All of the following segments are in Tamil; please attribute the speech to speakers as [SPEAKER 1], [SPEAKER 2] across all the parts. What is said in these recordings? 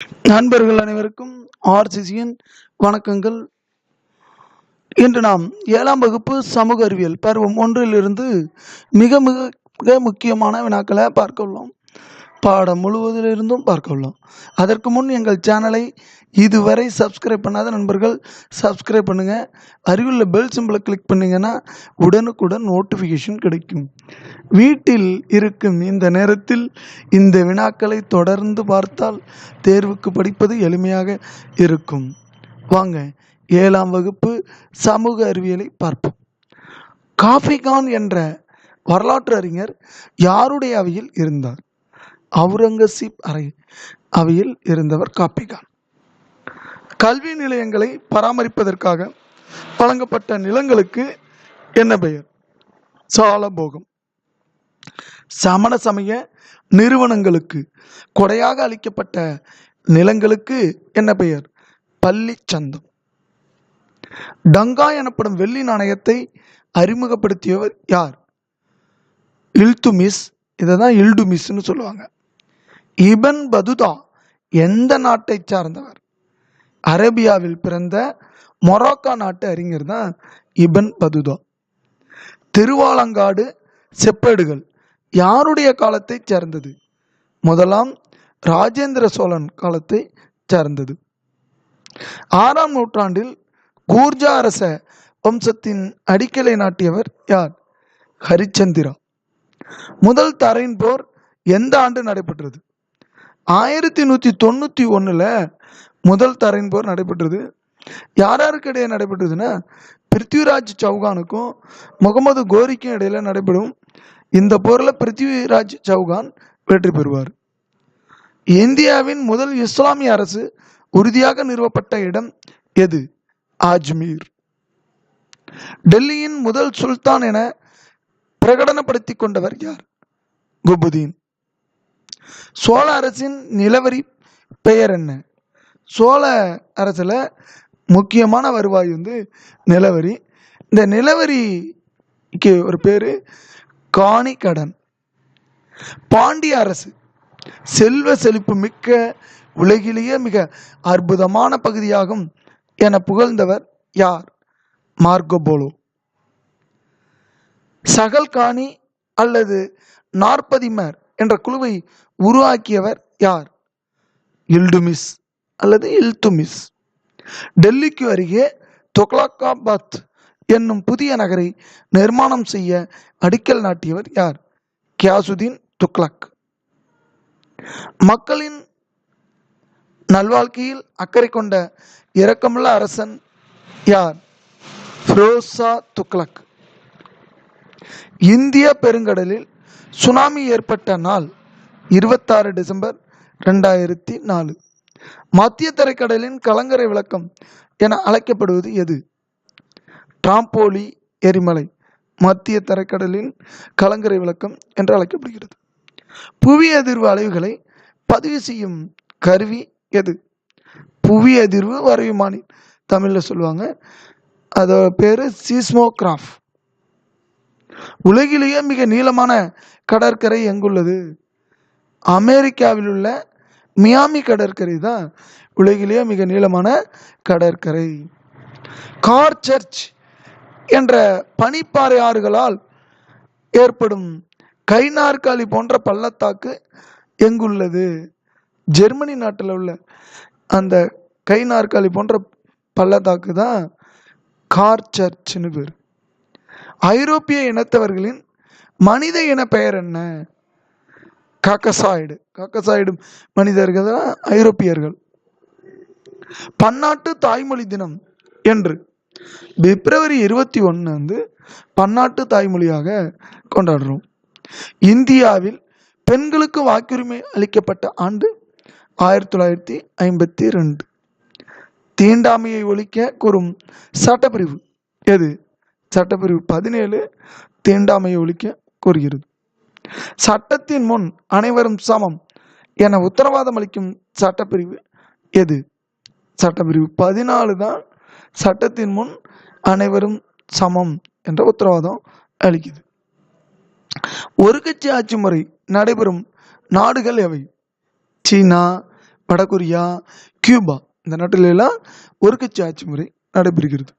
[SPEAKER 1] நண்பர்கள் அனைவருக்கும் ஆர்சிசியின் வணக்கங்கள். இன்று நாம் ஏழாம் வகுப்பு சமூக அறிவியல் பருவம் ஒன்றிலிருந்து மிக மிக மிக முக்கியமான வினாக்களை பார்க்க உள்ளோம். பாடம் முழுவதிலிருந்தும் பார்க்க உள்ளோம். அதற்கு முன் எங்கள் சேனலை இதுவரை சப்ஸ்கிரைப் பண்ணாத நண்பர்கள் சப்ஸ்கிரைப் பண்ணுங்கள் அருகிலுள்ள பெல் சிம்பிளை கிளிக் பண்ணிங்கன்னா உடனுக்குடன் நோட்டிஃபிகேஷன் கிடைக்கும். வீட்டில் இருக்கும் இந்த நேரத்தில் இந்த வினாக்களை தொடர்ந்து பார்த்தால் தேர்வுக்கு படிப்பது எளிமையாக இருக்கும். வாங்க ஏழாம் வகுப்பு சமூக அறிவியலை பார்ப்போம். காஃபிகான் என்ற வரலாற்று அறிஞர் யாருடைய அவையில் இருந்தார்? அவுரங்கசீப் அறை அவையில் இருந்தவர் காப்பிகான் கல்வி நிலையங்களை பராமரிப்பதற்காக வழங்கப்பட்ட நிலங்களுக்கு என்ன பெயர்? சாலபோகம். சமண சமய நிறுவனங்களுக்கு கொடையாக அளிக்கப்பட்ட நிலங்களுக்கு என்ன பெயர்? பள்ளி சந்தம் டங்கா எனப்படும் வெள்ளி நாணயத்தை அறிமுகப்படுத்தியவர் யார்? இல்துமிஸ். இதை தான் இல்டுமிஸ்ன்னு சொல்லுவாங்க. இபன் பதுதா எந்த நாட்டை சார்ந்தவர்? அரேபியாவில் பிறந்த மொராக்கா நாட்டு அறிஞர் தான் இபன் பதுதா. திருவாலங்காடு செப்பேடுகள். யாருடைய காலத்தைச் சேர்ந்தது? முதலாம் ராஜேந்திர சோழன் காலத்தை சேர்ந்தது. ஆறாம் நூற்றாண்டில் கூர்ஜா அரச வம்சத்தின் அடிக்கலை நாட்டியவர் யார்? ஹரிச்சந்திரா. முதல் தரையின் போர் எந்த ஆண்டு நடைபெற்றது? ஆயிரத்தி நூற்றி தொண்ணூற்றி ஒன்றில் முதல் தரையின் போர் நடைபெற்றது. யார் யாருக்கு இடையே நடைபெற்றதுன்னா பிருத்விராஜ் சௌகானுக்கும் முகமது கோரிக்கும் இடையில நடைபெறும் இந்த போரில் பிருத்திவிராஜ் சௌகான் வெற்றி பெறுவார். இந்தியாவின் முதல் இஸ்லாமிய அரசு உறுதியாக நிறுவப்பட்ட இடம் எது? அஜ்மீர். டெல்லியின் முதல் சுல்தான் என பிரகடனப்படுத்தி கொண்டவர் யார்? குபுதீன். சோழ அரசின் நிலவரி பெயர் என்ன? சோழ அரசில் முக்கியமான வருவாய் வந்து நிலவரி. இந்த நிலவரிக்கு ஒரு பேர் காணி கடன் பாண்டிய அரசு செல்வ செழிப்பு மிக்க உலகிலேயே மிக அற்புதமான பகுதியாகும் என புகழ்ந்தவர் யார்? மார்கோபோலோ சகல்காணி அல்லது நாற்பதிமர் என்ற குழுவை உருவாக்கியவர் யார்? இல்டுமிஸ் அல்லது இல்துமிஸ். டெல்லிக்கு அருகே தொக்லாக்காபாத் என்னும் புதிய நகரை நிர்மாணம் செய்ய அடிக்கல் நாட்டியவர் யார்? கியாசுதீன் துக்ளக். மக்களின் நல்வாழ்க்கையில் அக்கறை கொண்ட இரக்கமுள்ள அரசன் யார்? ஃபிரோசா துக்ளக். இந்திய பெருங்கடலில் சுனாமி ஏற்பட்ட நாள் இருபத்தாறு டிசம்பர் ரெண்டாயிரத்தி நாலு. மத்திய தரைக்கடலின் கலங்கரை விளக்கம் என அழைக்கப்படுவது எது? டிராம்போலி எரிமலை மத்திய தரைக்கடலின் கலங்கரை விளக்கம் என்று அழைக்கப்படுகிறது. புவி அதிர்வு அலைவுகளை பதிவு செய்யும் கருவி எது? புவி அதிர்வு வரையுமானி தமிழில் சொல்லுவாங்க. அதோட பேர் சீஸ்மோகிராஃப். உலகிலேயே மிக நீளமான கடற்கரை எங்குள்ளது? அமெரிக்காவில் உள்ள மியாமி கடற்கரை தான் உலகிலேயே மிக நீளமான கடற்கரை. கார் சர்ச் என்ற பனிப்பாறை ஆறுகளால் ஏற்படும் கை நாற்காலி போன்ற பள்ளத்தாக்கு எங்குள்ளது? ஜெர்மனி நாட்டில் உள்ள அந்த கை நாற்காலி போன்ற பள்ளத்தாக்கு தான் கார் சர்ச்னு பேர். ஐரோப்பிய இனத்தவர்களின் மனித இன பெயர் என்ன? காக்கசாய்டு. காக்கசாய்டு மனிதர்கள் தான் ஐரோப்பியர்கள். பன்னாட்டு தாய்மொழி தினம் என்று பிப்ரவரி இருபத்தி ஒன்று வந்து பன்னாட்டு தாய்மொழியாக கொண்டாடுறோம். இந்தியாவில் பெண்களுக்கு வாக்குரிமை அளிக்கப்பட்ட ஆண்டு ஆயிரத்தி தொள்ளாயிரத்தி ஐம்பத்தி ரெண்டு. தீண்டாமையை ஒழிக்க கூறும் சட்டப்பிரிவு எது? சட்டப்பிரிவு பதினேழு தீண்டாமையை ஒழிக்க கூறுகிறது. சட்டத்தின் முன் அனைவரும் சமம் என உத்தரவாதம் அளிக்கும் சட்டப்பிரிவு எது? சட்டப்பிரிவு பதினாலு தான் சட்டத்தின் முன் அனைவரும் சமம் என்ற உத்தரவாதம் அளிக்குது. ஒரு கட்சி ஆட்சி முறை நடைபெறும் நாடுகள் எவை? சீனா வடகொரியா கியூபா. இந்த நாட்டிலெல்லாம் ஒரு கட்சி ஆட்சி முறை நடைபெறுகிறது.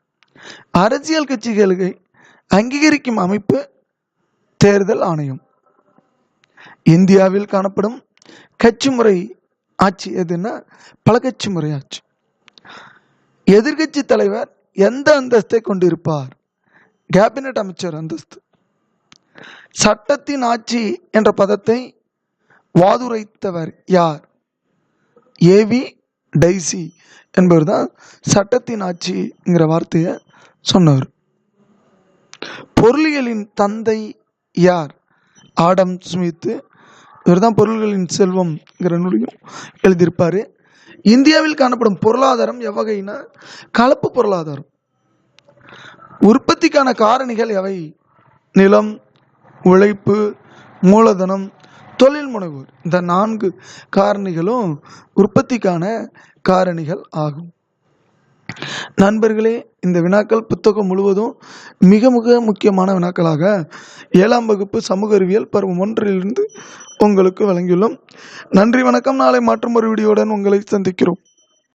[SPEAKER 1] அரசியல் கட்சிகளுக்கு அங்கீகரிக்கும் அமைப்பு தேர்தல் ஆணையம். இந்தியாவில் காணப்படும் கட்சி முறை ஆட்சி எதுன்னா பல கட்சி முறை ஆட்சி. எதிர்க்கட்சி தலைவர் எந்த அந்தஸ்தை கொண்டிருப்பார்? கேபினட் அமைச்சர் அந்தஸ்து. சட்டத்தின் ஆட்சி என்ற பதத்தை வாதுரைத்தவர் யார்? ஏவி டைசி என்பவர் தான் சட்டத்தின் ஆட்சிங்கிற வார்த்தையை சொன்னவர் பொருளியலின் தந்தை யார்? Adam Smith. இவர் தான் பொருள்களின் செல்வம்ங்கிற நூலையும் எழுதியிருப்பார். இந்தியாவில் காணப்படும் பொருளாதாரம் எவ்வகைனா கலப்பு பொருளாதாரம். உற்பத்திக்கான காரணிகள் எவை? நிலம் உழைப்பு மூலதனம் தொழில் முனைவோர். இந்த நான்கு காரணிகளும் உற்பத்திக்கான காரணிகள் ஆகும். நண்பர்களே இந்த வினாக்கள் புத்தகம் முழுவதும் மிக மிக முக்கியமான வினாக்களாக ஏழாம் வகுப்பு சமூக அறிவியல் பருவம் ஒன்றிலிருந்து உங்களுக்கு வழங்கியுள்ளோம். நன்றி வணக்கம். நாளை மற்றும் ஒரு வீடியோவுடன் உங்களை சந்திக்கிறோம்.